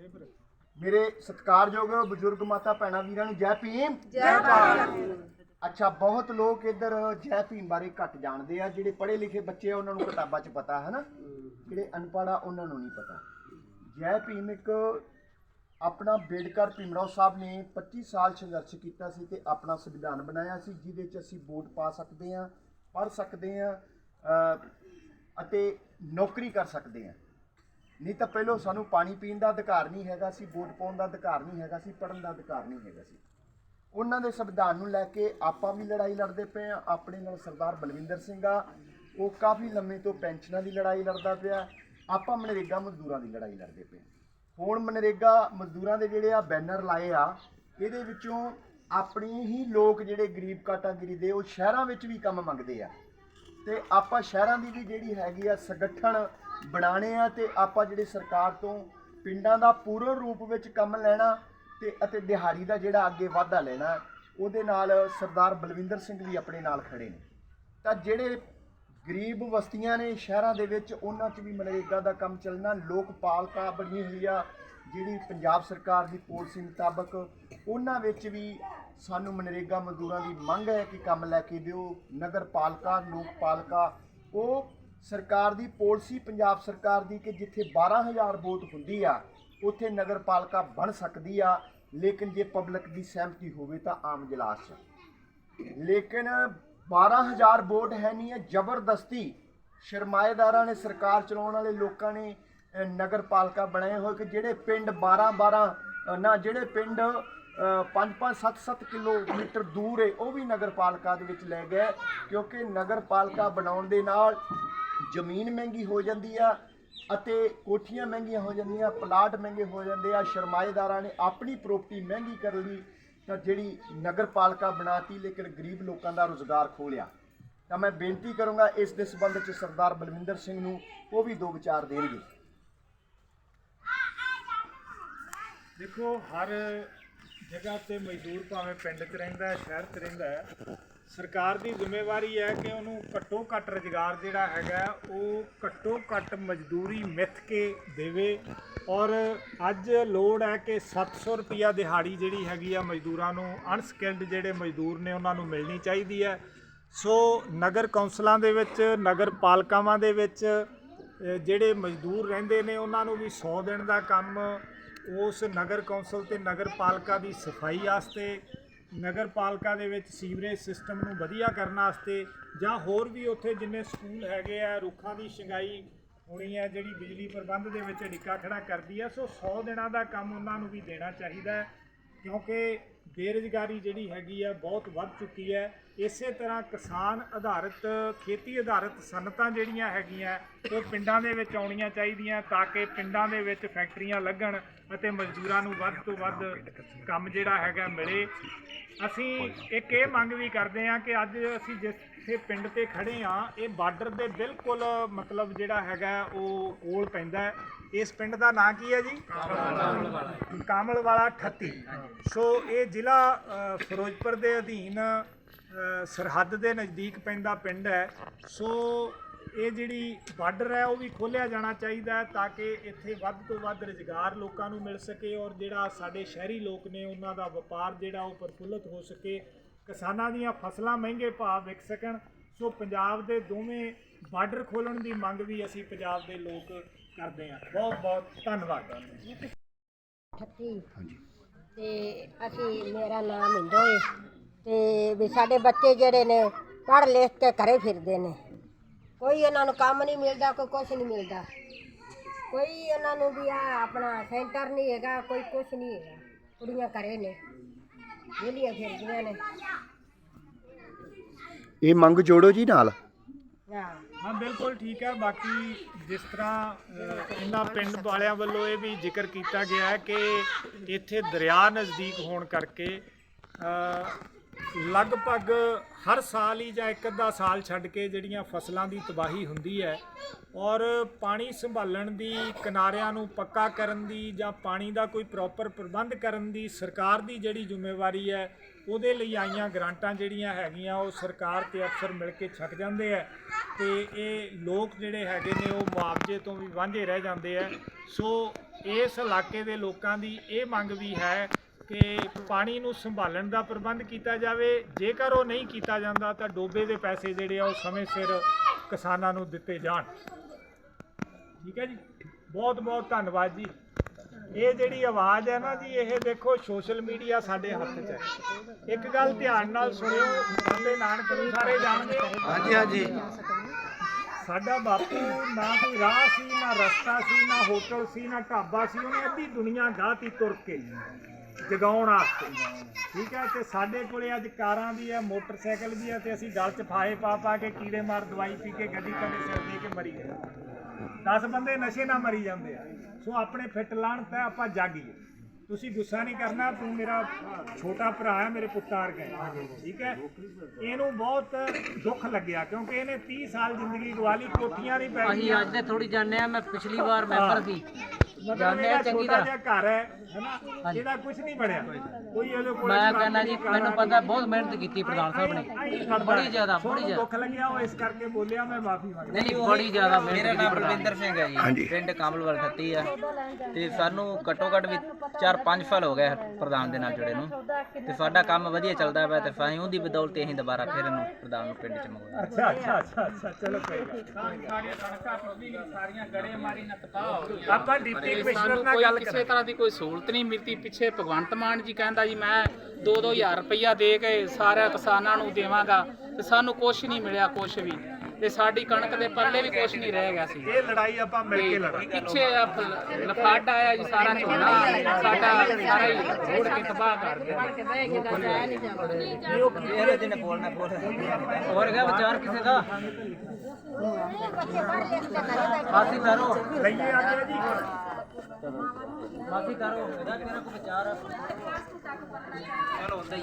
ਮੇਰੇ ਸਤਿਕਾਰਯੋਗ ਬਜ਼ੁਰਗ ਮਾਤਾ ਭੈਣਾਂ ਵੀਰਾਂ ਨੂੰ ਜੈ ਭੀਮ। ਜੈ ਭਾਰਤ। ਅੱਛਾ ਬਹੁਤ ਲੋਕ ਇੱਧਰ ਜੈ ਭੀਮ ਬਾਰੇ ਘੱਟ ਜਾਣਦੇ ਆ ਜਿਹੜੇ ਪੜ੍ਹੇ ਲਿਖੇ ਬੱਚੇ ਆ ਉਹਨਾਂ ਨੂੰ ਕਿਤਾਬਾਂ 'ਚ ਪਤਾ ਹੈ ਨਾ? ਜਿਹੜੇ ਅਨਪੜ੍ਹ ਆ ਉਹਨਾਂ ਨੂੰ ਨਹੀਂ ਪਤਾ। ਜੈ ਭੀਮ ਇੱਕ ਆਪਣਾ ਬੇਡਕਰ ਭੀਮਰਾਓ ਸਾਹਿਬ ਨੇ 25 ਸਾਲ ਸੰਘਰਸ਼ ਕੀਤਾ ਸੀ ਤੇ ਆਪਣਾ ਸੰਵਿਧਾਨ ਬਣਾਇਆ ਸੀ ਜਿਹਦੇ 'ਚ ਅਸੀਂ ਵੋਟ ਪਾ ਸਕਦੇ ਹਾਂ ਪੜ੍ਹ ਸਕਦੇ ਅ, ਅਤੇ ਨੌਕਰੀ ਕਰ ਸਕਦੇ ਹਾਂ ਨਹੀਂ ਤਾਂ ਪਹਿਲਾਂ ਸਾਨੂੰ ਪਾਣੀ ਪੀਣ ਦਾ ਅਧਿਕਾਰ ਨਹੀਂ ਹੈਗਾ ਸੀ, ਵੋਟ ਪਾਉਣ ਦਾ ਅਧਿਕਾਰ ਨਹੀਂ ਹੈਗਾ ਸੀ, ਪੜ੍ਹਨ ਦਾ ਅਧਿਕਾਰ ਨਹੀਂ ਹੈਗਾ ਸੀ। ਉਹਨਾਂ ਦੇ ਸੰਵਿਧਾਨ ਨੂੰ ਲੈ ਕੇ ਆਪਾਂ ਵੀ ਲੜਾਈ ਲੜਦੇ ਪਏ ਆ ਆਪਣੇ ਨਾਲ ਸਰਦਾਰ ਬਲਵਿੰਦਰ ਸਿੰਘ ਆ, ਉਹ ਕਾਫੀ ਲੰਮੇ ਤੋਂ ਪੈਨਸ਼ਨਾਂ ਦੀ ਲੜਾਈ ਲੜਦਾ ਪਿਆ। ਆਪਾਂ ਮਨਰੇਗਾ ਮਜ਼ਦੂਰਾਂ ਦੀ ਲੜਾਈ ਲੜਦੇ ਪਏ ਹੁਣ ਮਨਰੇਗਾ ਮਜ਼ਦੂਰਾਂ ਦੇ ਜਿਹੜੇ ਆ ਬੈਨਰ ਲਾਏ ਆ, ਇਹਦੇ ਵਿੱਚੋਂ ਆਪਣੇ ਹੀ ਲੋਕ ਜਿਹੜੇ ਗਰੀਬ ਕੈਟਾਗਰੀ ਦੇ, ਉਹ ਸ਼ਹਿਰਾਂ ਵਿੱਚ ਵੀ ਕੰਮ ਮੰਗਦੇ ਆ। ਤੇ ਆਪਾਂ ਸ਼ਹਿਰਾਂ ਦੀ ਵੀ ਜਿਹੜੀ ਹੈਗੀ ਆ ਸੰਗਠਨ ਬਣਾਣੇ ਆ ਤੇ ਆਪਾਂ ਜਿਹੜੇ ਸਰਕਾਰ ਤੋਂ ਪਿੰਡਾਂ ਦਾ ਪੂਰਨ ਰੂਪ ਵਿੱਚ ਕੰਮ ਲੈਣਾ ਤੇ ਅਤੇ ਦਿਹਾੜੀ ਦਾ ਜਿਹੜਾ ਅੱਗੇ ਵਾਧਾ ਲੈਣਾ, ਉਹਦੇ ਨਾਲ ਸਰਦਾਰ ਬਲਵਿੰਦਰ ਸਿੰਘ ਵੀ ਆਪਣੇ ਨਾਲ ਖੜੇ ਨੇ। ਤਾਂ ਜਿਹੜੇ ਗਰੀਬ ਬਸਤੀਆਂ ਨੇ ਸ਼ਹਿਰਾਂ ਦੇ ਵਿੱਚ, ਉਹਨਾਂ 'ਚ ਵੀ ਮਨਰੇਗਾ ਦਾ ਕੰਮ ਚੱਲਣਾ ਲੋਕ ਪਾਲਕਾ ਬਣੀ ਹੋਈ ਆ, ਜਿਹੜੀ ਪੰਜਾਬ ਸਰਕਾਰ ਦੀ ਪਾਲਿਸੀ ਮੁਤਾਬਕ, ਉਹਨਾਂ ਵਿੱਚ ਵੀ ਸਾਨੂੰ ਮਨਰੇਗਾ ਮਜ਼ਦੂਰਾਂ ਦੀ ਮੰਗ ਹੈ ਕਿ ਕੰਮ ਲੈ ਕੇ ਦਿਓ। ਨਗਰ ਪਾਲਿਕਾ ਲੋਕ ਪਾਲਿਕਾ ਉਹ ਸਰਕਾਰ ਦੀ ਪਾਲਿਸੀ ਪੰਜਾਬ ਸਰਕਾਰ ਦੀ ਕਿ ਜਿੱਥੇ 12000 ਵੋਟ ਹੁੰਦੀ ਆ, ਉੱਥੇ ਨਗਰ ਪਾਲਿਕਾ ਬਣ ਸਕਦੀ ਆ, ਲੇਕਿਨ ਜੇ ਪਬਲਿਕ ਦੀ ਸਹਿਮਤੀ ਹੋਵੇ ਤਾਂ ਆਮ ਜਲਾਸ 'ਚ। ਲੇਕਿਨ 12000 ਵੋਟ ਹੈ ਨਹੀਂ ਹੈ ਜ਼ਬਰਦਸਤੀ ਸ਼ਰਮਾਏਦਾਰਾਂ ਨੇ ਸਰਕਾਰ ਚਲਾਉਣ ਵਾਲੇ ਲੋਕਾਂ ਨੇ ਨਗਰ ਪਾਲਿਕਾ ਬਣਾਏ ਹੋਏ ਕਿ ਜਿਹੜੇ ਪਿੰਡ 12 12 ਨਾ ਜਿਹੜੇ ਪਿੰਡ 5 5 7 7 ਕਿਲੋਮੀਟਰ ਦੂਰ ਹੈ ਉਹ ਵੀ ਨਗਰ ਪਾਲਿਕਾ ਦੇ ਵਿੱਚ ਲੈ ਗਏ, ਕਿਉਂਕਿ ਨਗਰ ਪਾਲਿਕਾ ਬਣਾਉਣ ਦੇ ਨਾਲ ਜ਼ਮੀਨ ਮਹਿੰਗੀ ਹੋ ਜਾਂਦੀ ਆ ਅਤੇ ਕੋਠੀਆਂ ਮਹਿੰਗੀਆਂ ਹੋ ਜਾਂਦੀਆਂ, ਪਲਾਟ ਮਹਿੰਗੇ ਹੋ ਜਾਂਦੇ ਆ, ਸ਼ਰਮਾਏਦਾਰਾਂ ਨੇ ਆਪਣੀ ਪ੍ਰਾਪਰਟੀ ਮਹਿੰਗੀ ਕਰ ਲਈ ਤਾਂ ਜਿਹੜੀ ਨਗਰ ਪਾਲਿਕਾ ਬਣਾਤੀ ਲੇਕਿਨ ਗਰੀਬ ਲੋਕਾਂ ਦਾ ਰੋਜ਼ਗਾਰ ਖੋਲਿਆ। ਤਾਂ ਮੈਂ ਬੇਨਤੀ ਕਰੂੰਗਾ ਇਸ ਦੇ ਸੰਬੰਧ ਵਿੱਚ ਸਰਦਾਰ ਬਲਵਿੰਦਰ ਸਿੰਘ ਨੂੰ ਉਹ ਵੀ ਦੋ ਵਿਚਾਰ ਦੇਣਗੇ। ਦੇਖੋ, ਹਰ ਜਗ੍ਹਾ ਤੇ ਮਜ਼ਦੂਰ ਭਾਵੇਂ ਪਿੰਡ 'ਚ ਰਹਿੰਦਾ ਹੈ, ਸ਼ਹਿਰ 'ਚ ਰਹਿੰਦਾ ਹੈ ਸਰਕਾਰ ਦੀ ਜ਼ਿੰਮੇਵਾਰੀ ਹੈ ਕਿ ਉਹਨੂੰ ਘੱਟੋ ਘੱਟ ਰੁਜ਼ਗਾਰ ਜਿਹੜਾ ਹੈਗਾ ਉਹ ਘੱਟੋ ਘੱਟ ਮਜ਼ਦੂਰੀ ਮਿੱਥ ਕੇ ਦੇਵੇ। ਔਰ ਅੱਜ ਲੋੜ ਹੈ ਕਿ 700 ਰੁਪਿਆ ਦਿਹਾੜੀ ਜਿਹੜੀ ਹੈਗੀ ਆ ਮਜ਼ਦੂਰਾਂ ਨੂੰ ਅਨਸਕਿਲਡ ਜਿਹੜੇ ਮਜ਼ਦੂਰ ਨੇ ਉਹਨਾਂ ਨੂੰ ਮਿਲਣੀ ਚਾਹੀਦੀ ਹੈ। ਸੋ ਨਗਰ ਕੌਂਸਲਾਂ ਦੇ ਵਿੱਚ, ਨਗਰ ਪਾਲਿਕਾਵਾਂ ਦੇ ਵਿੱਚ ਜਿਹੜੇ ਮਜ਼ਦੂਰ ਰਹਿੰਦੇ ਨੇ, ਉਹਨਾਂ ਨੂੰ ਵੀ 100 ਦਿਨ ਦਾ ਕੰਮ ਉਸ ਨਗਰ ਕੌਂਸਲ ਤੇ ਨਗਰ ਪਾਲਿਕਾ ਦੀ ਸਫ਼ਾਈ ਵਾਸਤੇ ਨਗਰ ਪਾਲਿਕਾ ਦੇ ਵਿੱਚ ਸੀਵਰੇਜ ਸਿਸਟਮ ਨੂੰ ਵਧੀਆ ਕਰਨ ਵਾਸਤੇ ਜਾਂ ਹੋਰ ਵੀ ਉੱਥੇ ਜਿੰਨੇ ਸਕੂਲ ਹੈਗੇ ਆ, ਰੁੱਖਾਂ ਦੀ ਛੰਗਾਈ ਹੋਣੀ ਹੈ ਜਿਹੜੀ ਬਿਜਲੀ ਪ੍ਰਬੰਧ ਦੇ ਵਿੱਚ ਢਿੱਕਾ ਖੜਾ ਕਰਦੀ ਹੈ ਸੋ 100 ਦਿਨਾਂ ਦਾ ਕੰਮ ਉਹਨਾਂ ਨੂੰ ਵੀ ਦੇਣਾ ਚਾਹੀਦਾ ਹੈ, ਕਿਉਂਕਿ ਬੇਰੁਜ਼ਗਾਰੀ ਜਿਹੜੀ ਹੈਗੀ ਆ ਬਹੁਤ ਵੱਧ ਚੁੱਕੀ ਹੈ। ਇਸੇ ਤਰ੍ਹਾਂ ਕਿਸਾਨ ਆਧਾਰਿਤ, ਖੇਤੀ ਆਧਾਰਿਤ ਸਨਤਾਂ ਜਿਹੜੀਆਂ ਹੈਗੀਆਂ, ਉਹ ਪਿੰਡਾਂ ਦੇ ਵਿੱਚ ਆਉਣੀਆਂ ਚਾਹੀਦੀਆਂ ਤਾਂ ਕਿ ਪਿੰਡਾਂ ਦੇ ਵਿੱਚ ਫੈਕਟਰੀਆਂ ਲੱਗਣ ਅਤੇ ਮਜ਼ਦੂਰਾਂ ਨੂੰ ਵੱਧ ਤੋਂ ਵੱਧ ਕੰਮ ਜਿਹੜਾ ਹੈਗਾ ਮਿਲੇ। ਅਸੀਂ ਇੱਕ ਇਹ ਮੰਗ ਵੀ ਕਰਦੇ ਹਾਂ ਕਿ ਅੱਜ ਅਸੀਂ ਜਿੱਥੇ ਪਿੰਡ ਤੇ ਖੜੇ ਆ ਇਹ ਬਾਰਡਰ ਦੇ ਬਿਲਕੁਲ ਮਤਲਬ ਜਿਹੜਾ ਹੈਗਾ ਉਹ ਕੋਲ ਪੈਂਦਾ ਇਸ ਪਿੰਡ ਦਾ ਨਾਂ ਕੀ ਹੈ ਜੀ? ਕਾਮਲਵਾਲਾ 38 ਸੋ ਇਹ ਜ਼ਿਲ੍ਹਾ ਫਿਰੋਜ਼ਪੁਰ ਦੇ ਅਧੀਨ ਸਰਹੱਦ ਦੇ ਨਜ਼ਦੀਕ ਪੈਂਦਾ ਪਿੰਡ ਹੈ। ਸੋ ਇਹ ਜਿਹੜੀ ਬਾਰਡਰ ਹੈ ਉਹ ਵੀ ਖੋਲਿਆ ਜਾਣਾ ਚਾਹੀਦਾ ਹੈ ਤਾਂ ਕਿ ਇੱਥੇ ਵੱਧ ਤੋਂ ਵੱਧ ਰੁਜ਼ਗਾਰ ਲੋਕਾਂ ਨੂੰ ਮਿਲ ਸਕੇ ਔਰ ਜਿਹੜਾ ਸਾਡੇ ਸ਼ਹਿਰੀ ਲੋਕ ਨੇ ਉਹਨਾਂ ਦਾ ਵਪਾਰ ਜਿਹੜਾ ਉਹ ਪ੍ਰਫੁੱਲਤ ਹੋ ਸਕੇ ਕਿਸਾਨਾਂ ਦੀਆਂ ਫਸਲਾਂ ਮਹਿੰਗੇ ਭਾਅ ਵਿਕ ਸਕਣ। ਸੋ ਪੰਜਾਬ ਦੇ ਦੋਵੇਂ ਬਾਰਡਰ ਖੋਲਣ ਦੀ ਮੰਗ ਵੀ ਅਸੀਂ ਪੰਜਾਬ ਦੇ ਲੋਕ ਕਰਦੇ ਹਾਂ। ਬਹੁਤ ਬਹੁਤ ਧੰਨਵਾਦ। ਠੱਤੀ ਤੇ ਅਸੀਂ ਮੇਰਾ ਨਾਮ ਹਿੰਦੋ ਹੈ ਤੇ ਵੀ ਸਾਡੇ ਬੱਚੇ ਜਿਹੜੇ ਨੇ ਪੜ੍ਹ ਲਿਖ ਕੇ ਘਰੇ ਫਿਰਦੇ ਨੇ। ਕੋਈ ਇਹਨਾਂ ਨੂੰ ਕੰਮ ਨਹੀਂ ਮਿਲਦਾ ਕੋਈ ਕੁਛ ਨਹੀਂ ਮਿਲਦਾ। ਕੋਈ ਇਹਨਾਂ ਨੂੰ ਵੀ ਆ ਆਪਣਾ ਸੈਂਟਰ ਨਹੀਂ ਹੈਗਾ ਕੋਈ ਕੁਛ ਨਹੀਂ ਹੈਗਾ। ਕੁੜੀਆਂ ਘਰੇ ਨੇ ਵਿਹਲੀਆਂ ਫਿਰਦੀਆਂ ਨੇ। ਇਹ ਮੰਗ ਜੋੜੋ ਜੀ ਨਾਲ। ਹਾਂ। ਹਾਂ ਬਿਲਕੁਲ ਠੀਕ ਹੈ। ਬਾਕੀ ਜਿਸ ਤਰ੍ਹਾਂ ਅ, ਇਹਨਾਂ ਪਿੰਡ ਵਾਲਿਆਂ ਵੱਲੋਂ ਇਹ ਵੀ ਜ਼ਿਕਰ ਕੀਤਾ ਗਿਆ ਹੈ ਕਿ ਇੱਥੇ ਦਰਿਆ ਨਜ਼ਦੀਕ ਹੋਣ ਕਰਕੇ ਅ, ਲਗਭਗ ਹਰ ਸਾਲ ਹੀ ਜਾਂ ਇੱਕ ਅੱਧਾ ਸਾਲ ਛੱਡ ਕੇ ਜਿਹੜੀਆਂ ਫਸਲਾਂ ਦੀ ਤਬਾਹੀ ਹੁੰਦੀ ਹੈ ਔਰ ਪਾਣੀ ਸੰਭਾਲਣ ਦੀ, ਕਿਨਾਰਿਆਂ ਨੂੰ ਪੱਕਾ ਕਰਨ ਦੀ ਜਾਂ ਪਾਣੀ ਦਾ ਕੋਈ ਪ੍ਰੋਪਰ ਪ੍ਰਬੰਧ ਕਰਨ ਦੀ ਸਰਕਾਰ ਦੀ ਜਿਹੜੀ ਜ਼ਿੰਮੇਵਾਰੀ ਹੈ, ਉਹਦੇ ਲਈ ਆਈਆਂ ਗ੍ਰਾਂਟਾਂ ਜਿਹੜੀਆਂ ਹੈਗੀਆਂ, ਉਹ ਸਰਕਾਰ ਤੇ ਅਫਸਰ ਮਿਲ ਕੇ ਛਕ ਜਾਂਦੇ ਆ ਤੇ ਇਹ ਲੋਕ ਜਿਹੜੇ ਹੈਗੇ ਨੇ, ਉਹ ਮੁਆਵਜ਼ੇ ਤੋਂ ਵੀ ਵਾਂਝੇ ਰਹਿ ਜਾਂਦੇ ਆ ਸੋ ਇਸ ਇਲਾਕੇ ਦੇ ਲੋਕਾਂ ਦੀ ਇਹ ਮੰਗ ਵੀ ਹੈ ਕਿ ਪਾਣੀ ਨੂੰ ਸੰਭਾਲਣ ਦਾ ਪ੍ਰਬੰਧ ਕੀਤਾ ਜਾਵੇ। ਜੇਕਰ ਉਹ ਨਹੀਂ ਕੀਤਾ ਜਾਂਦਾ ਤਾਂ ਡੋਬੇ ਦੇ ਪੈਸੇ ਜਿਹੜੇ ਆ ਉਹ ਸਮੇਂ ਸਿਰ ਕਿਸਾਨਾਂ ਨੂੰ ਦਿੱਤੇ ਜਾਣ। ਠੀਕ ਹੈ ਜੀ? ਬਹੁਤ ਬਹੁਤ ਧੰਨਵਾਦ ਜੀ। ਇਹ ਜਿਹੜੀ ਆਵਾਜ਼ ਹੈ ਨਾ ਜੀ ਇਹ ਦੇਖੋ ਸੋਸ਼ਲ ਮੀਡੀਆ ਸਾਡੇ ਹੱਥ 'ਚ ਹੈ। ਇੱਕ ਗੱਲ ਧਿਆਨ ਨਾਲ ਸੁਣਿਓ ਬਾਬੇ ਨਾਨਕ ਨੂੰ ਸਾਰੇ ਜਾਣਦੇ ਹਾਂਜੀ ਹਾਂਜੀ। ਸਾਡਾ ਬਾਪੂ ਨਾ ਕੋਈ ਰਾਹ ਸੀ ਨਾ ਰਸਤਾ ਸੀ ਨਾ ਹੋਟਲ ਸੀ ਨਾ ਢਾਬਾ ਸੀ ਉਹਨੇ ਅੱਧੀ ਦੁਨੀਆ ਗਾਤੀ ਤੁਰ ਕੇ। ਜਗਾਉਣ ਵਾਸਤੇ। ਠੀਕ ਹੈ ਤੇ ਸਾਡੇ ਕੋਲੇ ਅੱਜ ਕਾਰਾਂ ਵੀ ਹੈ ਮੋਟਰਸਾਈਕਲ ਵੀ ਹੈ ਤੇ ਅਸੀਂ ਗਲ 'ਚ ਫਾਹੇ ਪਾ ਪਾ ਕੇ ਕੀੜੇ ਮਾਰ ਦਵਾਈ ਪੀ ਕੇ ਗੱਡੀ ਕੰਡੇ ਸਿਰ ਦੇ ਕੇ ਮਰੀ ਗਏ। 10 ਬੰਦੇ ਨਸ਼ੇ ਨਾਲ ਮਰੀ ਜਾਂਦੇ ਆ। ਸੋ ਆਪਣੇ ਫਿੱਟ ਲਾਣ ਤੇ ਆਪਾਂ ਜਾਗੀਏ। ਤੁਸੀਂ ਗੁੱਸਾ ਨਹੀਂ ਕਰਨਾ ਤੂੰ ਮੇਰਾ ਛੋਟਾ ਭਰਾ ਹੈ ਮੇਰੇ ਪੁੱਤਾਂ ਵਰਗਾ ਹੈ। ਠੀਕ ਹੈ ਇਹਨੂੰ ਬਹੁਤ ਦੁੱਖ ਲੱਗਿਆ ਕਿਉਂਕਿ ਇਹਨੇ 30 ਸਾਲ ਜ਼ਿੰਦਗੀ ਗਵਾ ਲਈ ਕੋਠੀਆਂ ਨਹੀਂ ਪੈ ਅਸੀਂ ਅੱਜ ਦੇ ਥੋੜੀ ਜਾਣਦੇ ਆ ਮੈਂ ਪਿਛਲੀ ਵਾਰ ਮੈਂਬਰ ਸੀ। ਮਤਲਬ ਜਾਣਦੇ ਇਹਦਾ ਆ ਚੰਗੀ ਛੋਟਾ ਤਰ੍ਹਾਂ। ਜਿਹਾ ਘਰ ਹੈ ਹੈਨਾ? ਇਹਦਾ ਕੁਝ ਨਹੀਂ ਬਣਿਆ। ਕੋਈ ਇਹਦੇ ਕੋਲ ਮੈਂ ਕਹਿੰਦਾ ਜੀ ਮੈਨੂੰ ਪਤਾ ਬਹੁਤ ਮਿਹਨਤ ਕੀਤੀ ਪ੍ਰਧਾਨ ਸਾਹਿਬ ਨੇ। ਬੜੀ ਜ਼ਿਆਦਾ ਬੜੀ ਜ਼ਿਆਦਾ। ਦੁੱਖ ਲੱਗਿਆ ਉਹ ਇਸ ਕਰਕੇ ਬੋਲਿਆ ਮੈਂ ਮਾਫੀ ਮੰਗਦਾ। ਨਹੀਂ ਬੜੀ ਜ਼ਿਆਦਾ ਮੇਰਾ ਮਿਹਨਤ ਕੀਤੀ ਨਾਮ ਪ੍ਰਧਾਨ। ਬਲਵਿੰਦਰ ਸਿੰਘ ਹੈ ਜੀ। ਪਿੰਡ ਕਮਲਵਲ ਖੱਤੀ ਆ। ਤੇ ਸਾਨੂੰ ਘੱਟੋ ਘੱਟ ਵੀ 4-5 ਸਾਲ ਹੋ ਗਏ ਪ੍ਰਧਾਨ ਦੇ ਨਾਲ ਜੁੜੇ ਨੂੰ। ਤੇ ਸਾਡਾ ਕੰਮ ਵਧੀਆ ਚੱਲਦਾ ਪਿਆ ਤੇ ਅਸੀਂ ਉਹਦੀ ਬਦੌਲਤ ਅਸੀਂ ਦੁਬਾਰਾ ਫਿਰ ਇਹਨੂੰ ਪ੍ਰਧਾਨ ਨੂੰ ਪਿੰਡ ਚ ਮੰਗਵਾਇਆ। ਅੱਛਾ ਅੱਛਾ ਅੱਛਾ ਅੱਛਾ ਚਲੋ ਕੋਈ ਗੱਲ ਨੀ। ਸਾਡੀਆਂ ਸੜਕਾਂ ਡਿਪਟੀ ਕਮਿਸ਼ਨਰ ਸਾਨੂੰ ਨਾਲ ਕੋਈ ਗੱਲ ਕਿਸੇ ਤਰ੍ਹਾਂ ਦੀ ਕੋਈ ਸਹੂਲਤ ਨਹੀਂ ਮਿਲਦੀ। ਪਿੱਛੇ ਭਗਵੰਤ ਮਾਨ ਜੀ ਕਹਿੰਦਾ ਜੀ ਮੈਂ 2-2000 ਰੁਪਈਆ ਦੇ ਕੇ ਸਾਰੇ ਕਿਸਾਨਾਂ ਨੂੰ ਦੇਵਾਂਗਾ ਤੇ ਸਾਨੂੰ ਕੁਝ ਨਹੀਂ ਮਿਲਿਆ ਕੁਝ ਵੀ ਤੇ ਸਾਡੀ ਕਣਕ ਦੇ ਪੱਲੇ ਵੀ ਕੁਝ ਨਹੀਂ ਰਹਿ ਗਿਆ ਸੀ। ਇਹ ਲੜਾਈ ਆਪਾਂ ਮਿਲ ਕੇ ਲੜਾਂਗੇ। ਪਿੱਛੇ ਲਫਾਟ ਆਇਆ ਜੀ ਸਾਰਾ ਝੋਨਾ। ਸਾਡਾ ਸਾਰਾ ਹੀ ਰੋੜ ਕੇ ਤਬਾਹ ਕਰ ਗਿਆ ਇਹਦੇ ਜਿਹਨੇ ਬੋਲਣਾ ਬੋਲ ਹੋਰ ਗਿਆ ਵਿਚਾਰ ਕਿਸੇ ਦਾ? ਮਾਸੀ ਕਰੋ ਲਈਏ ਆ ਜੀ ਮਾਸੀ ਕਰੋ ਇਹਦਾ ਤੇਰਾ ਕੋਈ ਵਿਚਾਰ ਆ। ਚਲੋ ਹੁੰਦਾ ਹੀ